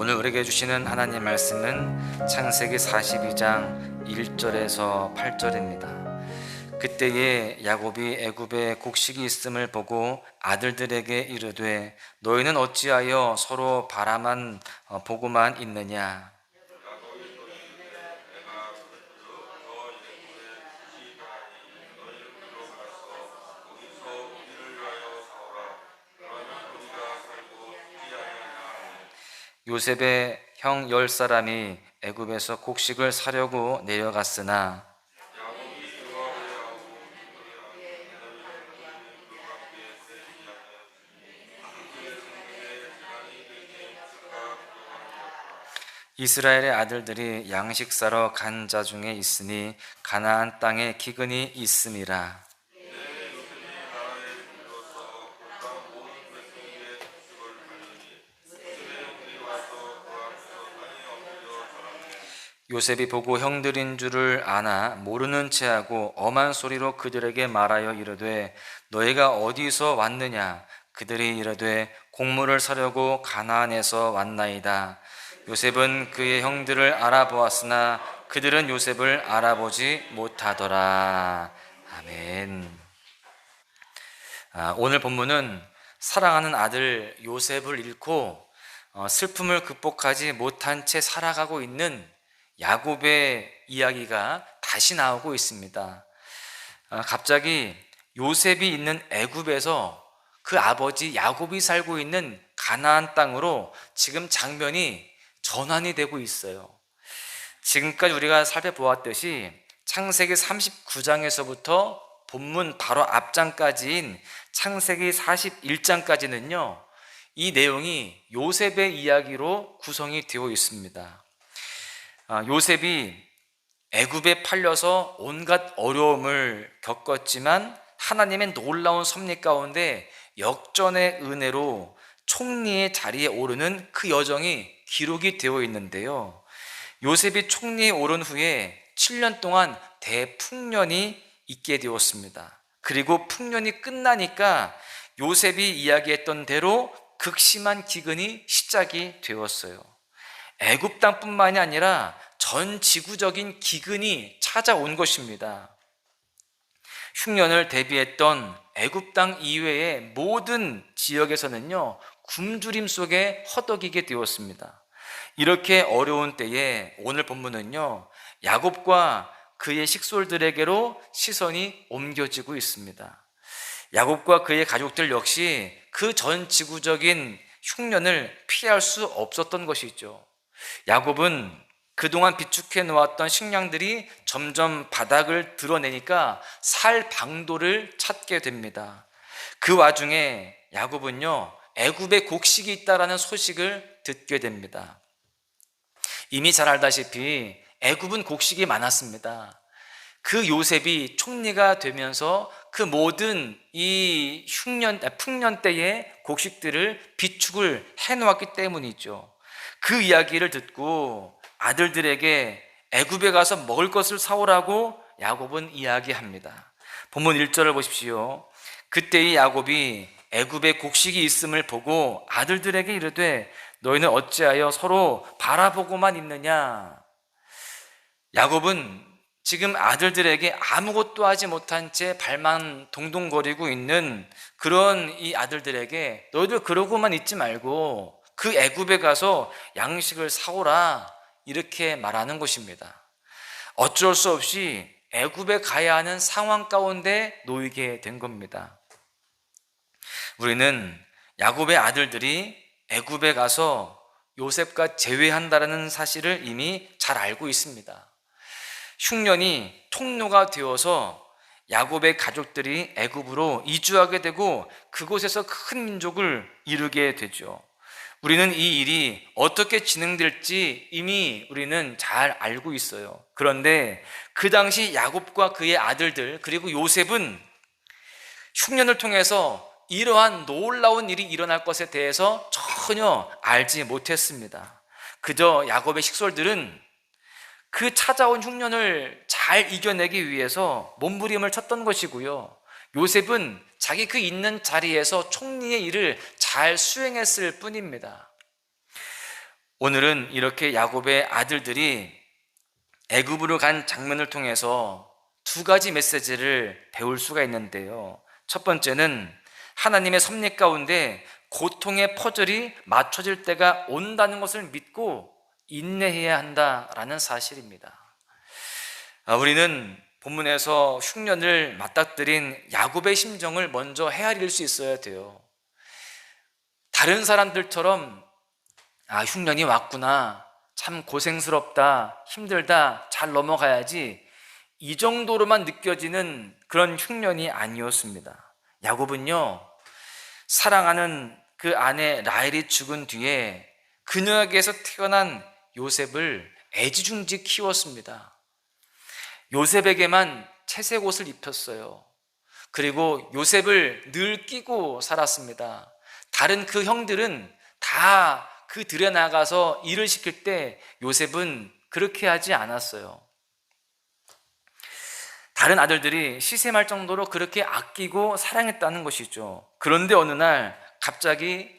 오늘 우리에게 주시는 하나님 말씀은 창세기 42장 1절에서 8절입니다. 그때에 야곱이 애굽에 곡식이 있음을 보고 아들들에게 이르되 너희는 어찌하여 서로 바라만 어, 보고만 있느냐 요셉의 형 열 사람이 애굽에서 곡식을 사려고 내려갔으나 이스라엘의 아들들이 양식 사러 간 자 중에 있으니 가나안 땅에 기근이 있음이라 요셉이 보고 형들인 줄을 아나 모르는 체하고 엄한 소리로 그들에게 말하여 이르되 너희가 어디서 왔느냐? 그들이 이르되 곡물을 사려고 가나안에서 왔나이다. 요셉은 그의 형들을 알아보았으나 그들은 요셉을 알아보지 못하더라. 아멘. 아, 오늘 본문은 사랑하는 아들 요셉을 잃고 어, 슬픔을 극복하지 못한 채 살아가고 있는 야곱의 이야기가 다시 나오고 있습니다. 아, 갑자기 요셉이 있는 애굽에서 그 아버지 야곱이 살고 있는 가나안 땅으로 지금 장면이 전환이 되고 있어요. 지금까지 우리가 살펴보았듯이 창세기 39장에서부터 본문 바로 앞장까지인 창세기 41장까지는요, 이 내용이 요셉의 이야기로 구성이 되어 있습니다. 아, 요셉이 애굽에 팔려서 온갖 어려움을 겪었지만 하나님의 놀라운 섭리 가운데 역전의 은혜로 총리의 자리에 오르는 그 여정이 기록이 되어 있는데요. 요셉이 총리에 오른 후에 7년 동안 대풍년이 있게 되었습니다. 그리고 풍년이 끝나니까 요셉이 이야기했던 대로 극심한 기근이 시작이 되었어요. 애굽 땅뿐만이 아니라 전 지구적인 기근이 찾아온 것입니다. 흉년을 대비했던 애굽 땅 이외의 모든 지역에서는요 굶주림 속에 허덕이게 되었습니다. 이렇게 어려운 때에 오늘 본문은요 야곱과 그의 식솔들에게로 시선이 옮겨지고 있습니다. 야곱과 그의 가족들 역시 그 전 지구적인 흉년을 피할 수 없었던 것이죠. 야곱은 그동안 비축해 놓았던 식량들이 점점 바닥을 드러내니까 살 방도를 찾게 됩니다. 그 와중에 야곱은요, 애굽에 곡식이 있다라는 소식을 듣게 됩니다. 이미 잘 알다시피 애굽은 곡식이 많았습니다. 그 요셉이 총리가 되면서 그 모든 이 흉년, 풍년 때의 곡식들을 비축을 해 놓았기 때문이죠. 그 이야기를 듣고 아들들에게 애굽에 가서 먹을 것을 사오라고 야곱은 이야기합니다. 본문 1절을 보십시오. 그때의 야곱이 애굽에 곡식이 있음을 보고 아들들에게 이르되 너희는 어찌하여 서로 바라보고만 있느냐? 야곱은 지금 아들들에게 아무것도 하지 못한 채 발만 동동거리고 있는 그런 이 아들들에게 너희들 그러고만 있지 말고 그 애굽에 가서 양식을 사오라 이렇게 말하는 것입니다. 어쩔 수 없이 애굽에 가야 하는 상황 가운데 놓이게 된 겁니다. 우리는 야곱의 아들들이 애굽에 가서 요셉과 재회한다라는 사실을 이미 잘 알고 있습니다. 흉년이 통로가 되어서 야곱의 가족들이 애굽으로 이주하게 되고 그곳에서 큰 민족을 이루게 되죠. 우리는 이 일이 어떻게 진행될지 이미 우리는 잘 알고 있어요. 그런데 그 당시 야곱과 그의 아들들 그리고 요셉은 흉년을 통해서 이러한 놀라운 일이 일어날 것에 대해서 전혀 알지 못했습니다. 그저 야곱의 식솔들은 그 찾아온 흉년을 잘 이겨내기 위해서 몸부림을 쳤던 것이고요. 요셉은 자기 그 있는 자리에서 총리의 일을 잘 수행했을 뿐입니다. 오늘은 이렇게 야곱의 아들들이 애굽으로 간 장면을 통해서 두 가지 메시지를 배울 수가 있는데요. 첫 번째는 하나님의 섭리 가운데 고통의 퍼즐이 맞춰질 때가 온다는 것을 믿고 인내해야 한다라는 사실입니다. 아, 우리는 본문에서 흉년을 맞닥뜨린 야곱의 심정을 먼저 헤아릴 수 있어야 돼요. 다른 사람들처럼 아, 흉년이 왔구나. 참 고생스럽다. 힘들다. 잘 넘어가야지. 이 정도로만 느껴지는 그런 흉년이 아니었습니다. 야곱은요, 사랑하는 그 아내 라헬이 죽은 뒤에 그녀에게서 태어난 요셉을 애지중지 키웠습니다. 요셉에게만 채색 옷을 입혔어요. 그리고 요셉을 늘 끼고 살았습니다. 다른 그 형들은 다 그 들에 나가서 일을 시킬 때 요셉은 그렇게 하지 않았어요. 다른 아들들이 시샘할 정도로 그렇게 아끼고 사랑했다는 것이죠. 그런데 어느 날 갑자기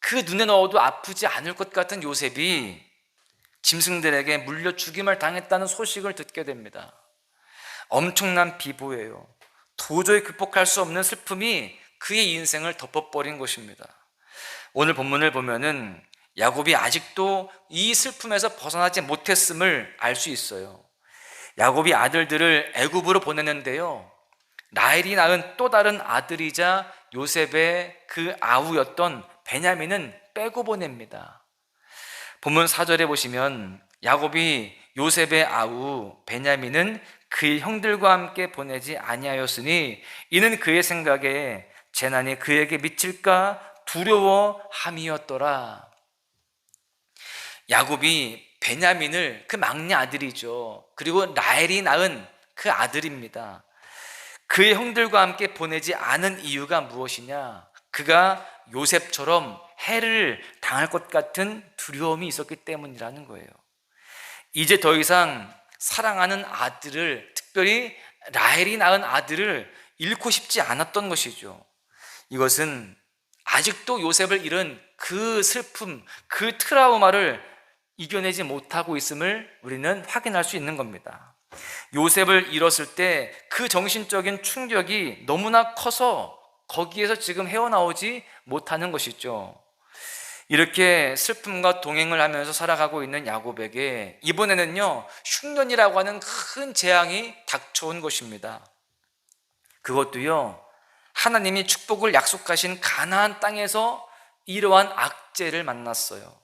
그 눈에 넣어도 아프지 않을 것 같은 요셉이 짐승들에게 물려 죽임을 당했다는 소식을 듣게 됩니다. 엄청난 비보예요. 도저히 극복할 수 없는 슬픔이 그의 인생을 덮어버린 것입니다. 오늘 본문을 보면은 야곱이 아직도 이 슬픔에서 벗어나지 못했음을 알 수 있어요. 야곱이 아들들을 애굽으로 보내는데요. 라헬이 낳은 또 다른 아들이자 요셉의 그 아우였던 베냐민은 빼고 보냅니다. 본문 4절에 보시면 야곱이 요셉의 아우 베냐민은 그의 형들과 함께 보내지 아니하였으니 이는 그의 생각에 재난이 그에게 미칠까 두려워함이었더라. 야곱이 베냐민을 그 막내 아들이죠. 그리고 라헬이 낳은 그 아들입니다. 그의 형들과 함께 보내지 않은 이유가 무엇이냐? 그가 요셉처럼 해를 당할 것 같은 두려움이 있었기 때문이라는 거예요. 이제 더 이상 사랑하는 아들을, 특별히 라헬이 낳은 아들을 잃고 싶지 않았던 것이죠. 이것은 아직도 요셉을 잃은 그 슬픔, 그 트라우마를 이겨내지 못하고 있음을 우리는 확인할 수 있는 겁니다. 요셉을 잃었을 때 그 정신적인 충격이 너무나 커서 거기에서 지금 헤어나오지 못하는 것이죠. 이렇게 슬픔과 동행을 하면서 살아가고 있는 야곱에게 이번에는요, 흉년이라고 하는 큰 재앙이 닥쳐온 것입니다. 그것도요, 하나님이 축복을 약속하신 가나안 땅에서 이러한 악재를 만났어요.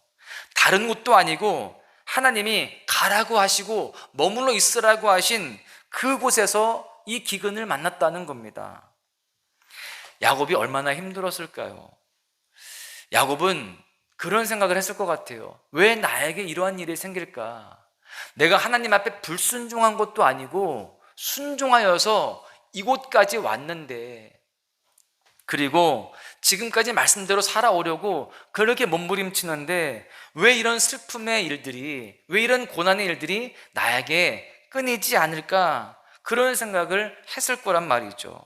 다른 곳도 아니고 하나님이 가라고 하시고 머물러 있으라고 하신 그곳에서 이 기근을 만났다는 겁니다. 야곱이 얼마나 힘들었을까요? 야곱은 그런 생각을 했을 것 같아요. 왜 나에게 이러한 일이 생길까? 내가 하나님 앞에 불순종한 것도 아니고 순종하여서 이곳까지 왔는데 그리고 지금까지 말씀대로 살아오려고 그렇게 몸부림치는데 왜 이런 슬픔의 일들이, 왜 이런 고난의 일들이 나에게 끊이지 않을까? 그런 생각을 했을 거란 말이죠.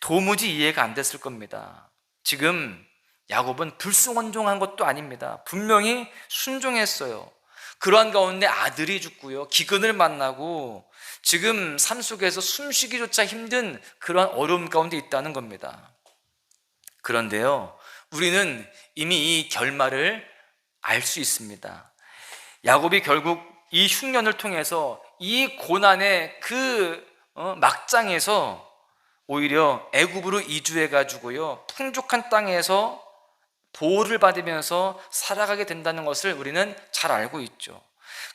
도무지 이해가 안 됐을 겁니다. 지금 야곱은 불순원종한 것도 아닙니다. 분명히 순종했어요. 그러한 가운데 아들이 죽고요. 기근을 만나고 지금 삶 속에서 숨쉬기조차 힘든 그러한 어려움 가운데 있다는 겁니다. 그런데요, 우리는 이미 이 결말을 알 수 있습니다. 야곱이 결국 이 흉년을 통해서 이 고난의 그 어, 막장에서 오히려 애굽으로 이주해 가지고요 풍족한 땅에서 보호를 받으면서 살아가게 된다는 것을 우리는 잘 알고 있죠.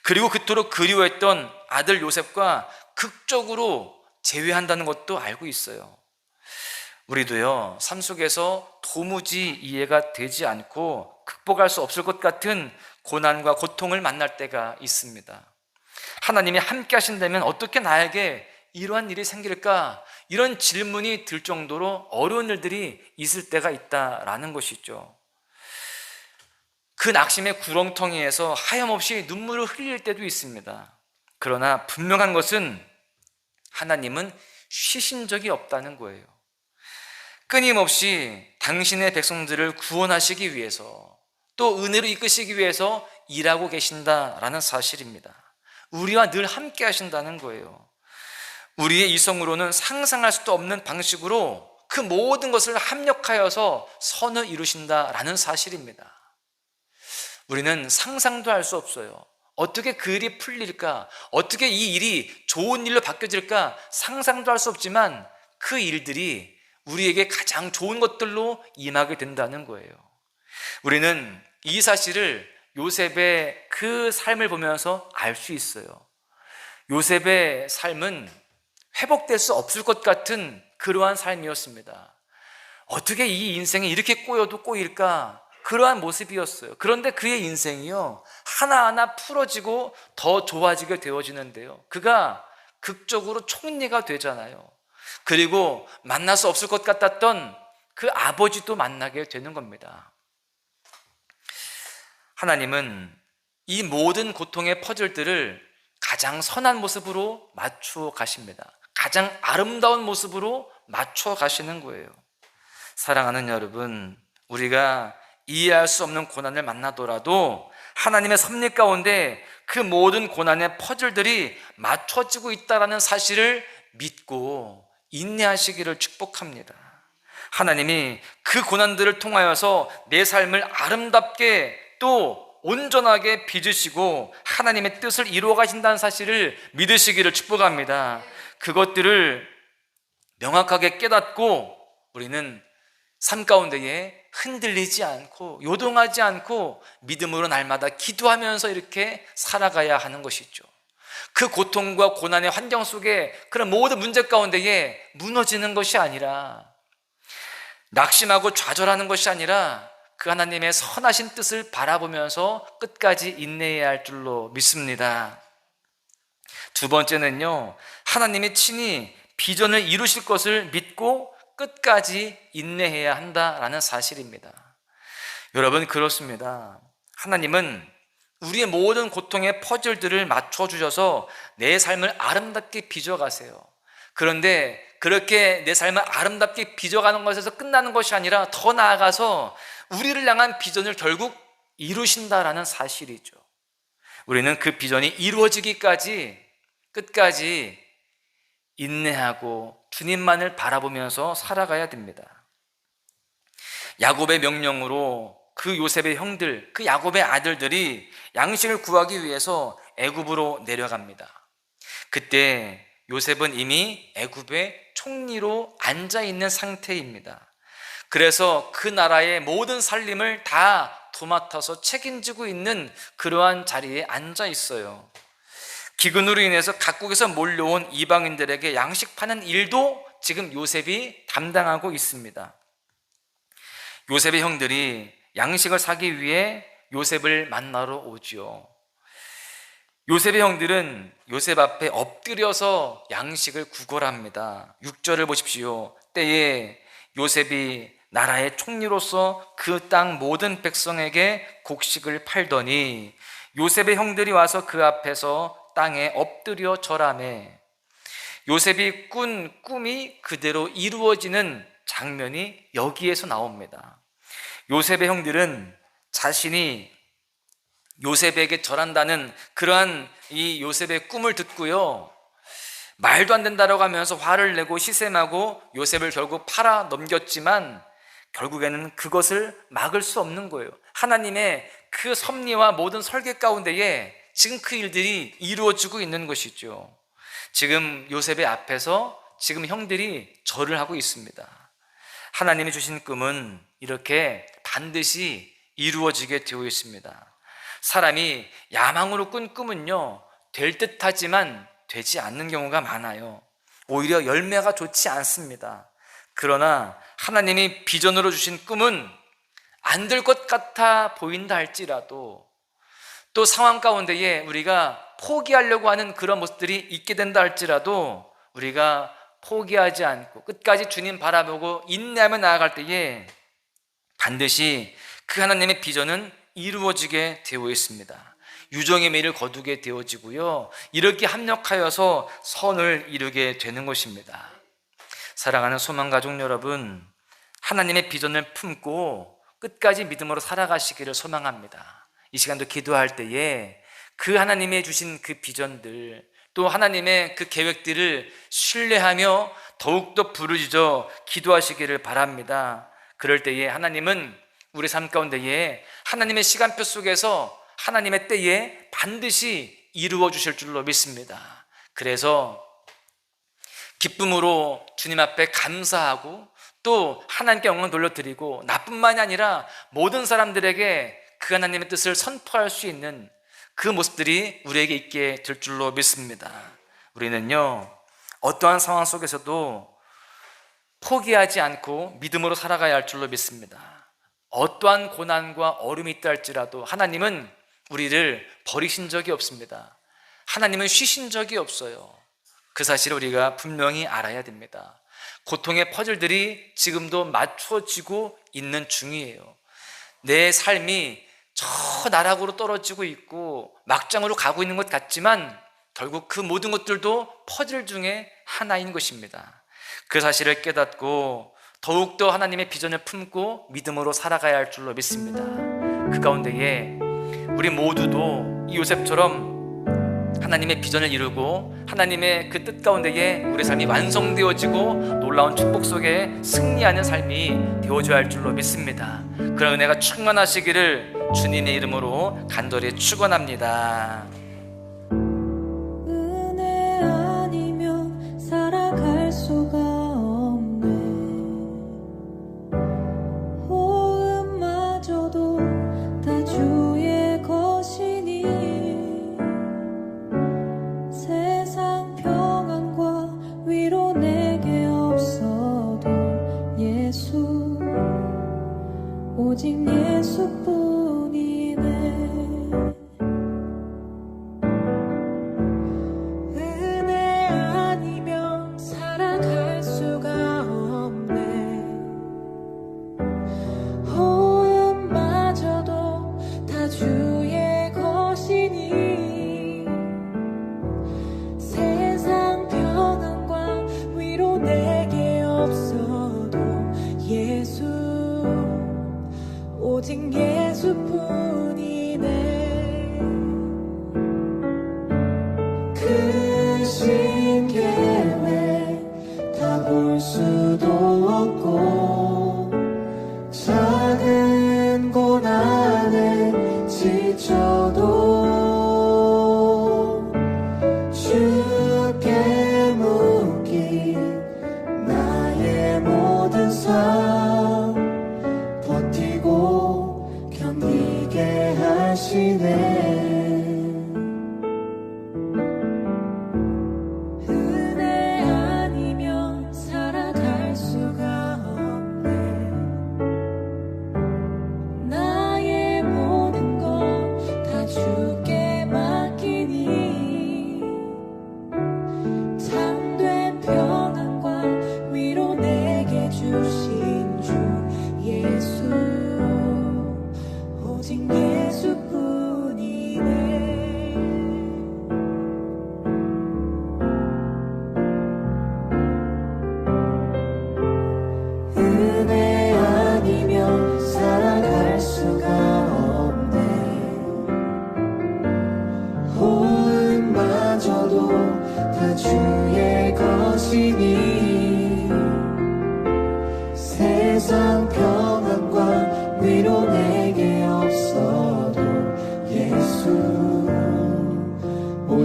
그리고 그토록 그리워했던 아들 요셉과 극적으로 제외한다는 것도 알고 있어요. 우리도요, 삶 속에서 도무지 이해가 되지 않고 극복할 수 없을 것 같은 고난과 고통을 만날 때가 있습니다. 하나님이 함께 하신다면 어떻게 나에게 이러한 일이 생길까? 이런 질문이 들 정도로 어려운 일들이 있을 때가 있다라는 것이죠. 그 낙심의 구렁텅이에서 하염없이 눈물을 흘릴 때도 있습니다. 그러나 분명한 것은 하나님은 쉬신 적이 없다는 거예요. 끊임없이 당신의 백성들을 구원하시기 위해서 또 은혜로 이끄시기 위해서 일하고 계신다라는 사실입니다. 우리와 늘 함께 하신다는 거예요. 우리의 이성으로는 상상할 수도 없는 방식으로 그 모든 것을 합력하여서 선을 이루신다라는 사실입니다. 우리는 상상도 할 수 없어요. 어떻게 그 일이 풀릴까? 어떻게 이 일이 좋은 일로 바뀌어질까? 상상도 할 수 없지만 그 일들이 우리에게 가장 좋은 것들로 임하게 된다는 거예요. 우리는 이 사실을 요셉의 그 삶을 보면서 알 수 있어요. 요셉의 삶은 회복될 수 없을 것 같은 그러한 삶이었습니다. 어떻게 이 인생이 이렇게 꼬여도 꼬일까? 그러한 모습이었어요. 그런데 그의 인생이요. 하나하나 풀어지고 더 좋아지게 되어지는데요. 그가 극적으로 총리가 되잖아요. 그리고 만날 수 없을 것 같았던 그 아버지도 만나게 되는 겁니다. 하나님은 이 모든 고통의 퍼즐들을 가장 선한 모습으로 맞추어 가십니다. 가장 아름다운 모습으로 맞춰 가시는 거예요. 사랑하는 여러분, 우리가 이해할 수 없는 고난을 만나더라도 하나님의 섭리 가운데 그 모든 고난의 퍼즐들이 맞춰지고 있다라는 사실을 믿고 인내하시기를 축복합니다. 하나님이 그 고난들을 통하여서 내 삶을 아름답게 또 온전하게 빚으시고 하나님의 뜻을 이루어 가신다는 사실을 믿으시기를 축복합니다. 그것들을 명확하게 깨닫고 우리는 삶 가운데에 흔들리지 않고 요동하지 않고 믿음으로 날마다 기도하면서 이렇게 살아가야 하는 것이죠. 그 고통과 고난의 환경 속에 그런 모든 문제 가운데에 무너지는 것이 아니라 낙심하고 좌절하는 것이 아니라 그 하나님의 선하신 뜻을 바라보면서 끝까지 인내해야 할 줄로 믿습니다. 두 번째는요, 하나님이 친히 비전을 이루실 것을 믿고 끝까지 인내해야 한다라는 사실입니다. 여러분, 그렇습니다. 하나님은 우리의 모든 고통의 퍼즐들을 맞춰주셔서 내 삶을 아름답게 빚어가세요. 그런데 그렇게 내 삶을 아름답게 빚어가는 것에서 끝나는 것이 아니라 더 나아가서 우리를 향한 비전을 결국 이루신다라는 사실이죠. 우리는 그 비전이 이루어지기까지 끝까지 인내하고 주님만을 바라보면서 살아가야 됩니다. 야곱의 명령으로 그 요셉의 형들, 그 야곱의 아들들이 양식을 구하기 위해서 애굽으로 내려갑니다. 그때 요셉은 이미 애굽의 총리로 앉아 있는 상태입니다. 그래서 그 나라의 모든 살림을 다 도맡아서 책임지고 있는 그러한 자리에 앉아 있어요. 기근으로 인해서 각국에서 몰려온 이방인들에게 양식 파는 일도 지금 요셉이 담당하고 있습니다. 요셉의 형들이 양식을 사기 위해 요셉을 만나러 오지요. 요셉의 형들은 요셉 앞에 엎드려서 양식을 구걸합니다. 6절을 보십시오. 때에 요셉이 나라의 총리로서 그 땅 모든 백성에게 곡식을 팔더니 요셉의 형들이 와서 그 앞에서 땅에 엎드려 절함에 요셉이 꾼 꿈이 그대로 이루어지는 장면이 여기에서 나옵니다. 요셉의 형들은 자신이 요셉에게 절한다는 그러한 이 요셉의 꿈을 듣고요. 말도 안 된다라고 하면서 화를 내고 시샘하고 요셉을 결국 팔아 넘겼지만 결국에는 그것을 막을 수 없는 거예요. 하나님의 그 섭리와 모든 설계 가운데에 지금 그 일들이 이루어지고 있는 것이죠. 지금 요셉의 앞에서 지금 형들이 절을 하고 있습니다. 하나님이 주신 꿈은 이렇게 반드시 이루어지게 되어 있습니다. 사람이 야망으로 꾼 꿈은요, 될 듯 하지만 되지 않는 경우가 많아요. 오히려 열매가 좋지 않습니다. 그러나 하나님이 비전으로 주신 꿈은 안 될 것 같아 보인다 할지라도 또 상황 가운데에 우리가 포기하려고 하는 그런 모습들이 있게 된다 할지라도 우리가 포기하지 않고 끝까지 주님 바라보고 인내하며 나아갈 때에 반드시 그 하나님의 비전은 이루어지게 되어 있습니다. 유정의 매를 거두게 되어지고요. 이렇게 합력하여서 선을 이루게 되는 것입니다. 사랑하는 소망 가족 여러분, 하나님의 비전을 품고 끝까지 믿음으로 살아가시기를 소망합니다. 이 시간도 기도할 때에 그 하나님의 주신 그 비전들 또 하나님의 그 계획들을 신뢰하며 더욱더 부르짖어 기도하시기를 바랍니다. 그럴 때에 하나님은 우리 삶 가운데에 하나님의 시간표 속에서 하나님의 때에 반드시 이루어 주실 줄로 믿습니다. 그래서 기쁨으로 주님 앞에 감사하고 또 하나님께 영광 돌려드리고 나뿐만이 아니라 모든 사람들에게 그 하나님의 뜻을 선포할 수 있는 그 모습들이 우리에게 있게 될 줄로 믿습니다. 우리는요, 어떠한 상황 속에서도 포기하지 않고 믿음으로 살아가야 할 줄로 믿습니다. 어떠한 고난과 어려움이 있다 할지라도 하나님은 우리를 버리신 적이 없습니다. 하나님은 쉬신 적이 없어요. 그 사실을 우리가 분명히 알아야 됩니다. 고통의 퍼즐들이 지금도 맞춰지고 있는 중이에요. 내 삶이 저 나락으로 떨어지고 있고 막장으로 가고 있는 것 같지만 결국 그 모든 것들도 퍼즐 중에 하나인 것입니다. 그 사실을 깨닫고 더욱더 하나님의 비전을 품고 믿음으로 살아가야 할 줄로 믿습니다. 그 가운데에 우리 모두도 이 요셉처럼 하나님의 비전을 이루고 하나님의 그 뜻 가운데에 우리 삶이 완성되어지고 놀라운 축복 속에 승리하는 삶이 되어줘야 할 줄로 믿습니다. 그런 은혜가 충만하시기를 주님의 이름으로 간절히 축원합니다.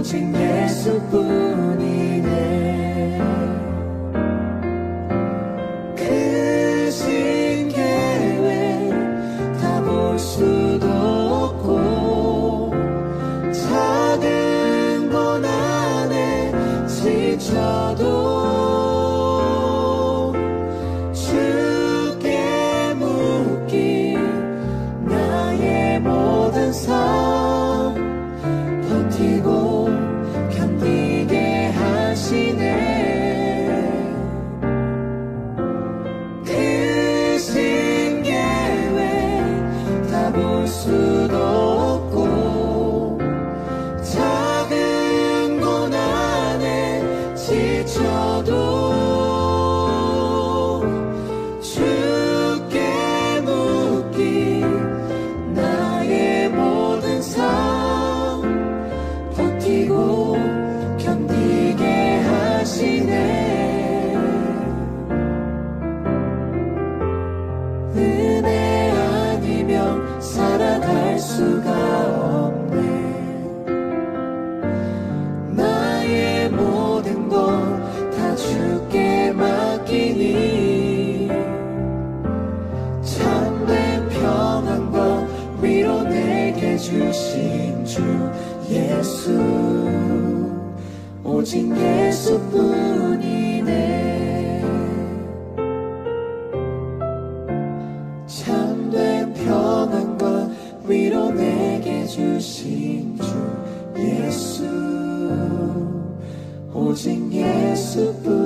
오직 예수 주신 주 예수 오직 예수뿐이네. 참된 평안과 위로 내게 주신 주 예수. 오직 예수뿐이